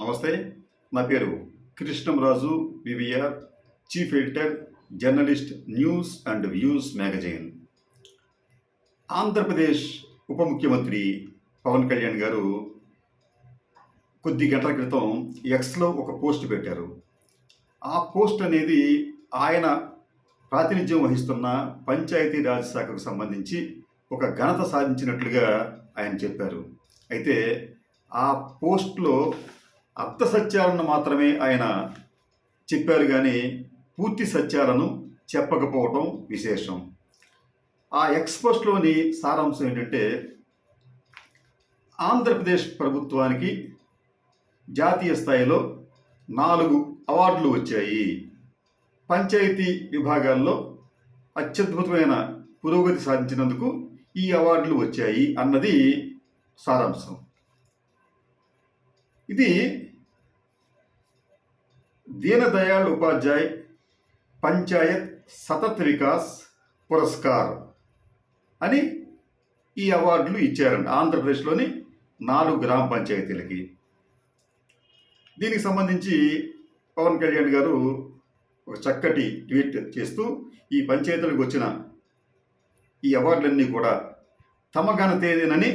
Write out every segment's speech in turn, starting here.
నమస్తే నా పేరు Krishnamraju VVR chief editor journalist news and views magazine. Andhra Pradesh ఉప ముఖ్యమంత్రి పవన్ కళ్యాణ్ గారు కొద్ది గంటల క్రితం ఎక్స్లో ఒక పోస్ట్ పెట్టారు. ఆ పోస్ట్ అనేది ఆయన ప్రాతినిధ్యం వహిస్తున్న పంచాయతీరాజ్ శాఖకు సంబంధించి ఒక ఘనత సాధించినట్లుగా ఆయన చెప్పారు. అయితే ఆ పోస్ట్లో అర్థ సత్యాలను మాత్రమే ఆయన చెప్పారు కానీ పూర్తి సత్యాలను చెప్పకపోవటం విశేషం. ఆ ఎక్స్పోస్ట్లోని సారాంశం ఏంటంటే ఆంధ్రప్రదేశ్ ప్రభుత్వానికి జాతీయ స్థాయిలో నాలుగు అవార్డులు వచ్చాయి. పంచాయతీ విభాగాల్లో అత్యద్భుతమైన పురోగతి సాధించినందుకు ఈ అవార్డులు వచ్చాయి అన్నది సారాంశం. ఇది దీనదయాళ్ ఉపాధ్యాయ్ పంచాయత్ సతత్ వికాస్ పురస్కార్ అని ఈ అవార్డులు ఇచ్చారండి ఆంధ్రప్రదేశ్లోని నాలుగు గ్రామ పంచాయతీలకి. దీనికి సంబంధించి పవన్ కళ్యాణ్ గారు ఒక చక్కటి ట్వీట్ చేస్తూ ఈ పంచాయతీలకు వచ్చిన ఈ అవార్డులన్నీ కూడా తమ ఘనతేదేనని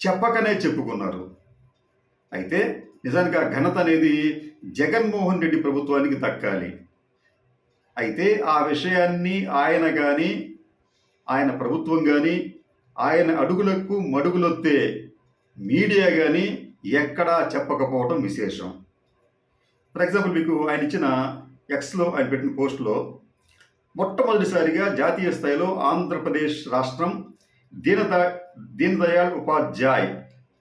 చెప్పకనే చెప్పుకున్నారు. అయితే నిజానికి ఆ ఘనత అనేది జగన్మోహన్ రెడ్డి ప్రభుత్వానికి దక్కాలి. అయితే ఆ విషయాన్ని ఆయన కానీ ఆయన ప్రభుత్వం కానీ ఆయన అడుగులకు మడుగులొత్తే మీడియా కానీ ఎక్కడా చెప్పకపోవటం విశేషం. ఫర్ ఎగ్జాంపుల్ మీకు ఆయన ఇచ్చిన ఎక్స్లో ఆయన పెట్టిన పోస్ట్లో మొట్టమొదటిసారిగా జాతీయ స్థాయిలో ఆంధ్రప్రదేశ్ రాష్ట్రం దీనద దీనదయాళ్ ఉపాధ్యాయ్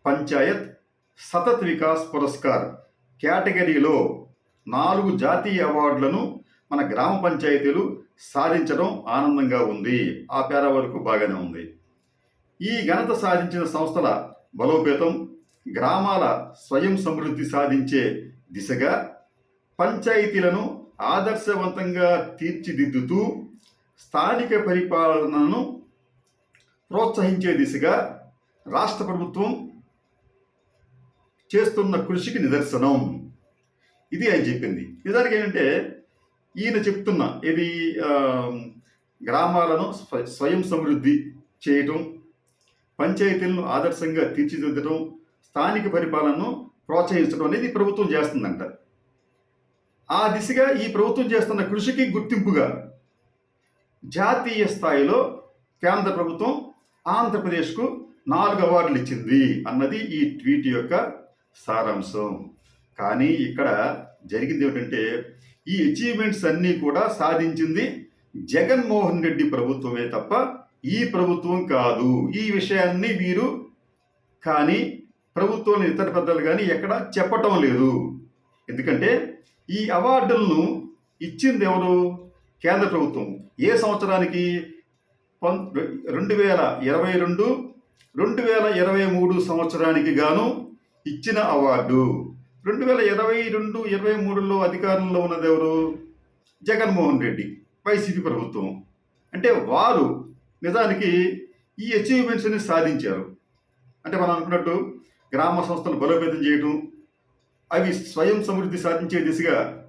పంచాయత్ సతత్ వికాస్ పురస్కార్. కేటగిరీలో నాలుగు జాతీయ అవార్డులను మన గ్రామ పంచాయతీలు సాధించడం ఆనందంగా ఉంది. ఆ పేర వరకు బాగానే ఉంది. ఈ ఘనత సాధించిన సంస్థల బలోపేతం గ్రామాల స్వయం సమృద్ధి సాధించే దిశగా పంచాయతీలను ఆదర్శవంతంగా తీర్చిదిద్దుతూ స్థానిక పరిపాలనను ప్రోత్సహించే దిశగా రాష్ట్ర ప్రభుత్వం చేస్తున్న కృషికి నిదర్శనం. ఇది ఆయన చెప్పింది. నిజానికి ఏంటంటే ఈయన చెప్తున్న ఇది గ్రామాలను స్వ- స్వయం సమృద్ధి చేయటం పంచాయతీలను ఆదర్శంగా తీర్చిదిద్దడం స్థానిక పరిపాలనను ప్రోత్సహించడం అనేది ప్రభుత్వం చేస్తుందంట. ఆ దిశగా ఈ ప్రభుత్వం చేస్తున్న కృషికి గుర్తింపుగా జాతీయ స్థాయిలో కేంద్ర ప్రభుత్వం ఆంధ్రప్రదేశ్కు నాలుగు అవార్డులు ఇచ్చింది అన్నది ఈ ట్వీట్ యొక్క సారాంశం. కానీ ఇక్కడ జరిగింది ఏమిటంటే ఈ అచీవ్మెంట్స్ అన్నీ కూడా సాధించింది జగన్మోహన్ రెడ్డి ప్రభుత్వమే తప్ప ఈ ప్రభుత్వం కాదు. ఈ విషయాన్ని వీరు కానీ ప్రభుత్వం ఇతర పెద్దలు కానీ ఎక్కడ చెప్పటం లేదు. ఎందుకంటే ఈ అవార్డులను ఇచ్చింది ఎవరు? కేంద్ర ప్రభుత్వం. ఏ సంవత్సరానికి? రెండు వేల ఇరవై రెండు రెండు వేల ఇరవై మూడు సంవత్సరానికి గాను ఇచ్చిన అవార్డు. రెండు వేల ఇరవై రెండు ఇరవై మూడులో అధికారంలో ఉన్నది ఎవరు? జగన్మోహన్ రెడ్డి వైసీపీ ప్రభుత్వం. అంటే వారు నిజానికి ఈ అచీవ్మెంట్స్ని సాధించారు. అంటే మనం అనుకున్నట్టు గ్రామ సంస్థలు బలోపేతం చేయడం అవి స్వయం సమృద్ధి సాధించే దిశగా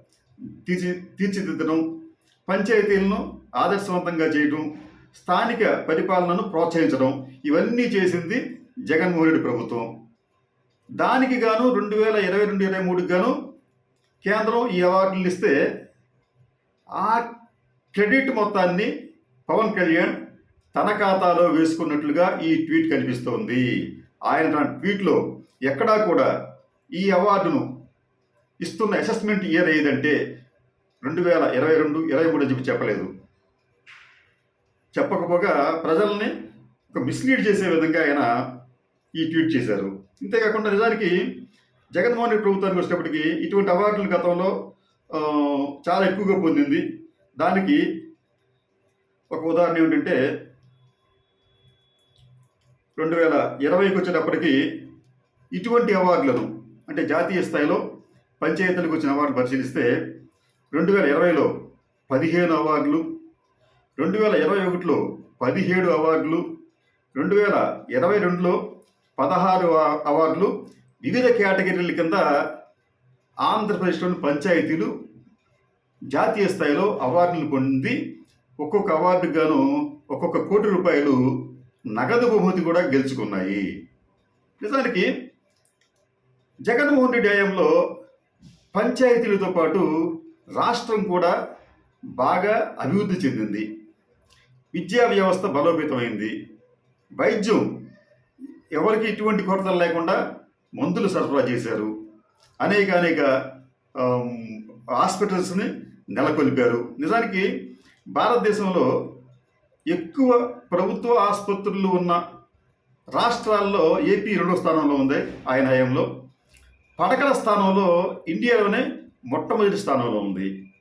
తీర్చి తీర్చిదిద్దడం పంచాయతీలను ఆదర్శవంతంగా చేయడం స్థానిక పరిపాలనను ప్రోత్సహించడం ఇవన్నీ చేసింది జగన్మోహన్ రెడ్డి ప్రభుత్వం. దానికి గాను రెండు వేల ఇరవై రెండు ఇరవై మూడుకి గాను కేంద్రం ఈ అవార్డులు ఇస్తే ఆ క్రెడిట్ మొత్తాన్ని పవన్ కళ్యాణ్ తన ఖాతాలో వేసుకున్నట్లుగా ఈ ట్వీట్ కనిపిస్తోంది. ఆయన తన ట్వీట్లో ఎక్కడా కూడా ఈ అవార్డును ఇస్తున్న అసెస్మెంట్ ఇయర్ ఏదంటే రెండు వేల ఇరవై రెండు ఇరవై మూడు అని చెప్పి చెప్పలేదు. చెప్పకపోగా ప్రజల్ని ఒక మిస్లీడ్ చేసే విధంగా ఆయన ఈ ట్వీట్ చేశారు. ఇంతేకాకుండా నిజానికి జగన్మోహన్ రెడ్డి ప్రభుత్వానికి వచ్చేటప్పటికి ఇటువంటి అవార్డులు గతంలో చాలా ఎక్కువగా పొందింది. దానికి ఒక ఉదాహరణ ఏమిటంటే రెండు వేల ఇరవైకి వచ్చేటప్పటికి ఇటువంటి అవార్డులను అంటే జాతీయ స్థాయిలో పంచాయతీలకు వచ్చిన అవార్డులు పరిశీలిస్తే రెండు వేల ఇరవైలో పదిహేను అవార్డులు రెండు వేల ఇరవై ఒకటిలో పదిహేడు అవార్డులు రెండు వేల ఇరవై రెండులో పదహారు అవార్డులు వివిధ కేటగిరీల కింద ఆంధ్రప్రదేశ్లోని పంచాయతీలు జాతీయ స్థాయిలో అవార్డులు పొంది ఒక్కొక్క అవార్డు గాను ఒక్కొక్క కోటి రూపాయలు నగదు బహుమతి కూడా గెలుచుకున్నాయి. నిజానికి జగన్మోహన్ రెడ్డి హయాంలో పంచాయతీలతో పాటు రాష్ట్రం కూడా బాగా అభివృద్ధి చెందింది. విద్యా వ్యవస్థ బలోపేతమైంది. వైద్యం ఎవరికి ఎటువంటి కొరతలు లేకుండా మందులు సరఫరా చేశారు. అనేక అనేక హాస్పిటల్స్ని నెలకొల్పారు. నిజానికి భారతదేశంలో ఎక్కువ ప్రభుత్వ ఆసుపత్రులు ఉన్న రాష్ట్రాల్లో ఏపీ రెండో స్థానంలో ఉంది ఆయన హయాంలో. పడకల స్థానంలో ఇండియాలోనే మొట్టమొదటి స్థానంలో ఉంది.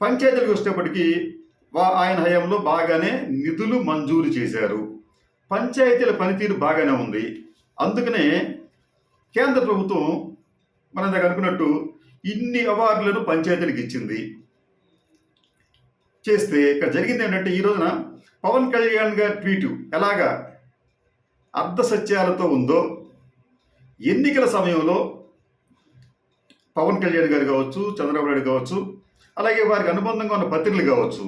పంచాయతీలకు వచ్చేటప్పటికీ ఆయన హయాంలో బాగానే నిధులు మంజూరు చేశారు. పంచాయతీల పనితీరు బాగానే ఉంది. అందుకనే కేంద్ర ప్రభుత్వం మన దగ్గర అనుకున్నట్టు ఇన్ని అవార్డులను పంచాయతీలకు ఇచ్చింది. చేస్తే ఇక్కడ జరిగింది ఏంటంటే ఈ రోజున పవన్ కళ్యాణ్ గారి ట్వీటు ఎలాగా అర్ధ సత్యాలతో ఉందో ఎన్నికల సమయంలో పవన్ కళ్యాణ్ గారు కావచ్చు చంద్రబాబు నాయుడు కావచ్చు అలాగే వారికి అనుబంధంగా ఉన్న పత్రికలు కావచ్చు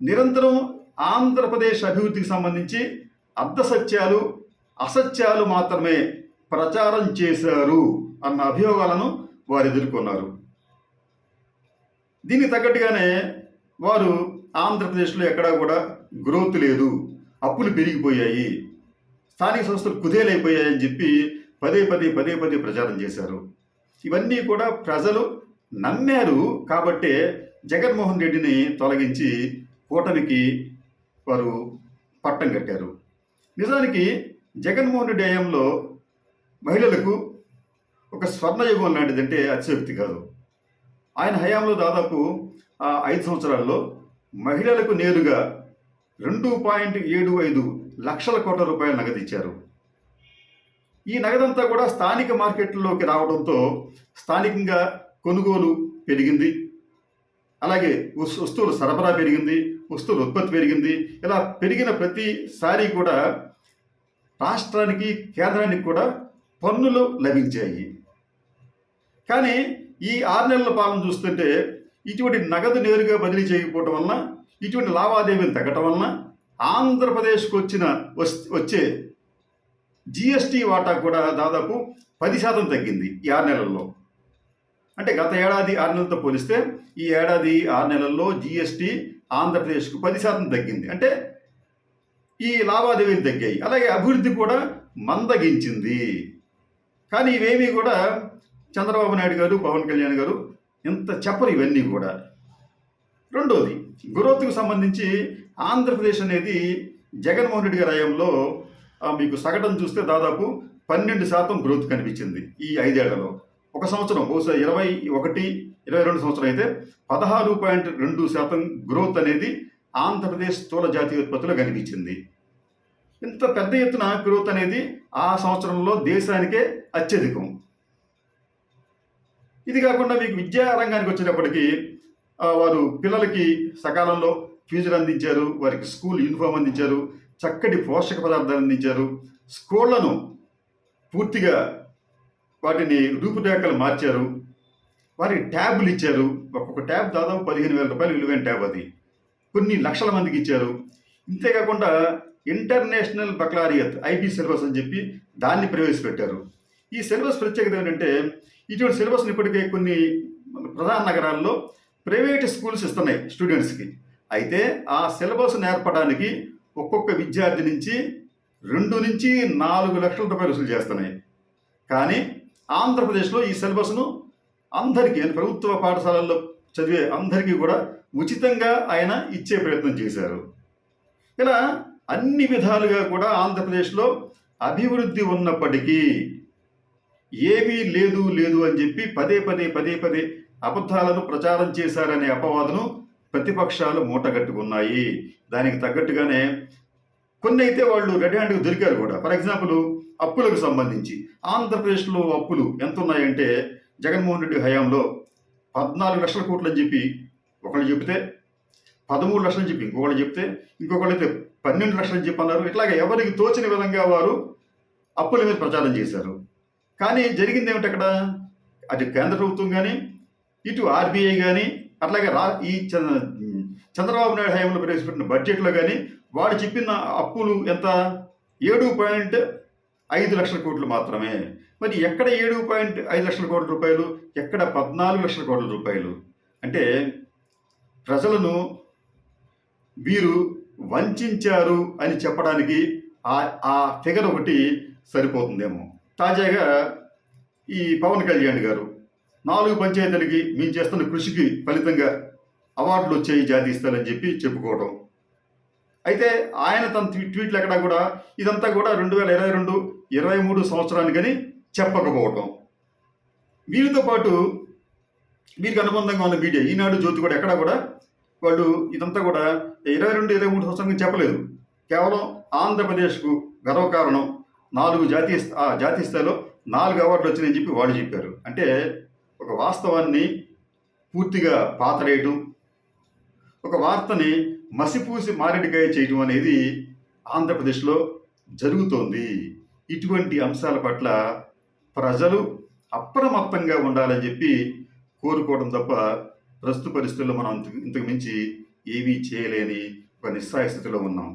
నిరంతరం ఆంధ్రప్రదేశ్ అభివృద్ధికి సంబంధించి అర్ధ సత్యాలు అసత్యాలు మాత్రమే ప్రచారం చేశారు అన్న అభియోగాలను వారు ఎదుర్కొన్నారు. దీనికి తగ్గట్టుగానే వారు ఆంధ్రప్రదేశ్లో ఎక్కడా కూడా గ్రోత్ లేదు అప్పులు పెరిగిపోయాయి స్థానిక సంస్థలు కుదేలైపోయాయని చెప్పి పదే పదే పదే పదే ప్రచారం చేశారు. ఇవన్నీ కూడా ప్రజలు నమ్మారు కాబట్టే జగన్మోహన్ రెడ్డిని తొలగించి కూటమికి వారు పట్టం కట్టారు. నిజానికి జగన్మోహన్ రెడ్డి హయాంలో మహిళలకు ఒక స్వర్ణయుగం లాంటిదంటే అతిశయోక్తి కాదు. ఆయన హయాంలో దాదాపు ఆ ఐదు సంవత్సరాల్లో మహిళలకు నేరుగా రెండు పాయింట్ ఏడు ఐదు లక్షల కోట్ల రూపాయలు నగదు ఇచ్చారు. ఈ నగదంతా కూడా స్థానిక మార్కెట్లోకి రావడంతో స్థానికంగా కొనుగోలు పెరిగింది. అలాగే వస్తువుల సరఫరా పెరిగింది. వస్తువుల ఉత్పత్తి పెరిగింది. ఇలా పెరిగిన ప్రతిసారి కూడా రాష్ట్రానికి కేంద్రానికి కూడా పన్నులు లభించాయి. కానీ ఈ ఆరు నెలల పాలన చూస్తుంటే ఇటువంటి నగదు నేరుగా బదిలీ చేయకపోవటం వలన ఇటువంటి లావాదేవీలు తగ్గటం వలన ఆంధ్రప్రదేశ్కు వచ్చిన వస్- వచ్చే జిఎస్టీ వాటా కూడా దాదాపు పది శాతం తగ్గింది ఈ ఆరు నెలల్లో. అంటే గత ఏడాది ఆరు నెలలతో పోలిస్తే ఈ ఏడాది ఆరు నెలల్లో జిఎస్టీ ఆంధ్రప్రదేశ్కు పది శాతం తగ్గింది. అంటే ఈ లావాదేవీలు తగ్గాయి. అలాగే అభివృద్ధి కూడా మందగించింది. కానీ ఇవేమీ కూడా చంద్రబాబు నాయుడు గారు పవన్ కళ్యాణ్ గారు ఇంత చెప్పరు ఇవన్నీ కూడా. రెండోది గ్రోత్కు సంబంధించి ఆంధ్రప్రదేశ్ అనేది జగన్మోహన్ రెడ్డి గారి హయాంలో మీకు సగటును చూస్తే దాదాపు పన్నెండు శాతం గ్రోత్ కనిపించింది ఈ ఐదేళ్ళలో. ఒక సంవత్సరం బహుశా ఇరవై ఒకటి ఇరవై రెండు సంవత్సరం అయితే పదహారు పాయింట్ రెండు శాతం గ్రోత్ అనేది ఆంధ్రప్రదేశ్ స్థూల జాతీయ ఉత్పత్తిలో కనిపించింది. ఇంత పెద్ద ఎత్తున గ్రోత్ అనేది ఆ సంవత్సరంలో దేశానికే అత్యధికం. ఇది కాకుండా మీకు విద్యా రంగానికి వచ్చేటప్పటికి వారు పిల్లలకి సకాలంలో ఫీజులు అందించారు వారికి స్కూల్ యూనిఫామ్ అందించారు చక్కటి పోషక పదార్థాలు అందించారు. స్కూళ్ళను పూర్తిగా వాటిని రూపురేఖలు మార్చారు. వారికి ట్యాబ్లు ఇచ్చారు. ఒక్కొక్క ట్యాబ్ దాదాపు పదిహేను వేల రూపాయలు విలువైన ట్యాబ్ అది. కొన్ని లక్షల మందికి ఇచ్చారు. ఇంతేకాకుండా ఇంటర్నేషనల్ బక్లారియత్ ఐబీ సిలబస్ అని చెప్పి దాన్ని ప్రవేశపెట్టారు. ఈ సిలబస్ ప్రత్యేకత ఏంటంటే ఇటువంటి సిలబస్ని ఇప్పటికే కొన్ని ప్రధాన నగరాల్లో ప్రైవేట్ స్కూల్స్ ఇస్తున్నాయి స్టూడెంట్స్కి. అయితే ఆ సిలబస్ నేర్పడానికి ఒక్కొక్క విద్యార్థి నుంచి రెండు నుంచి నాలుగు లక్షల రూపాయలు వసూలు చేస్తున్నాయి. కానీ ఆంధ్రప్రదేశ్లో ఈ సిలబస్ను అందరికీ అంటే ప్రభుత్వ పాఠశాలల్లో చదివే అందరికీ కూడా ఉచితంగా ఆయన ఇచ్చే ప్రయత్నం చేశారు. ఇలా అన్ని విధాలుగా కూడా ఆంధ్రప్రదేశ్లో అభివృద్ధి ఉన్నప్పటికీ ఏమీ లేదు లేదు అని చెప్పి పదే పదే పదే పదే అబద్ధాలను ప్రచారం చేశారనే అపవాదును ప్రతిపక్షాలు మూటగట్టుకున్నాయి. దానికి తగ్గట్టుగానే కొన్ని అయితే వాళ్ళు రెడ్ హ్యాండ్గా దొరికారు కూడా. ఫర్ ఎగ్జాంపుల్ అప్పులకు సంబంధించి ఆంధ్రప్రదేశ్లో అప్పులు ఎంత ఉన్నాయంటే జగన్మోహన్ రెడ్డి హయాంలో పద్నాలుగు లక్షల కోట్లు అని చెప్పి ఒకళ్ళు చెబితే పదమూడు లక్షలు చెప్పి ఇంకొకళ్ళు చెప్తే ఇంకొకళ్ళు అయితే పన్నెండు లక్షలు చెప్పి అన్నారు. ఇట్లాగే ఎవరికి తోచిన విధంగా వారు అప్పుల మీద ప్రచారం చేశారు. కానీ జరిగింది ఏమిటి అక్కడ? అటు కేంద్ర ప్రభుత్వం కానీ ఇటు ఆర్బీఐ కానీ అట్లాగే రా ఈ చంద్రబాబు నాయుడు హయాంలో ప్రవేశపెట్టిన బడ్జెట్లో కానీ వాడు చెప్పిన అప్పులు ఎంత? ఏడు పాయింట్ ఐదు లక్షల కోట్లు మాత్రమే. మరి ఎక్కడ ఏడు పాయింట్ ఐదు లక్షల కోట్ల రూపాయలు? ఎక్కడ పద్నాలుగు లక్షల కోట్ల రూపాయలు? అంటే ప్రజలను వీరు వంచారు అని చెప్పడానికి ఆ ఆ ఫిగర్ ఒకటి సరిపోతుందేమో. తాజాగా ఈ పవన్ కళ్యాణ్ గారు నాలుగు పంచాయతీలకి మేము చేస్తున్న కృషికి ఫలితంగా అవార్డులు వచ్చాయి జాతీయ స్థాయిలో అని చెప్పి చెప్పుకోవడం అయితే ఆయన తన ట్వీట్లు ఎక్కడా కూడా ఇదంతా కూడా రెండు వేల ఇరవై రెండు ఇరవై మూడు సంవత్సరానికని చెప్పకపోవటం. వీరితో పాటు వీరికి అనుబంధంగా ఉన్న మీడియా ఈనాడు జ్యోతి కూడా ఎక్కడా కూడా వాళ్ళు ఇదంతా కూడా ఇరవై రెండు ఇరవై మూడు సంవత్సరానికి చెప్పలేదు. కేవలం ఆంధ్రప్రదేశ్కు గర్వకారణం నాలుగు జాతీయ జాతీయ స్థాయిలో నాలుగు అవార్డులు వచ్చినాయని చెప్పి వాళ్ళు చెప్పారు. అంటే ఒక వాస్తవాన్ని పూర్తిగా పాతరేయటం ఒక వార్తని మసిపూసి మారేడుకాయ చేయటం అనేది ఆంధ్రప్రదేశ్లో జరుగుతోంది. ఇటువంటి అంశాల పట్ల ప్రజలు అప్రమత్తంగా ఉండాలని చెప్పి కోరుకోవడం తప్ప ప్రస్తుత పరిస్థితుల్లో మనం ఇంతకు ఇంతకు మించి ఏమీ చేయలేని ఒక నిస్సాయ స్థితిలో ఉన్నాం.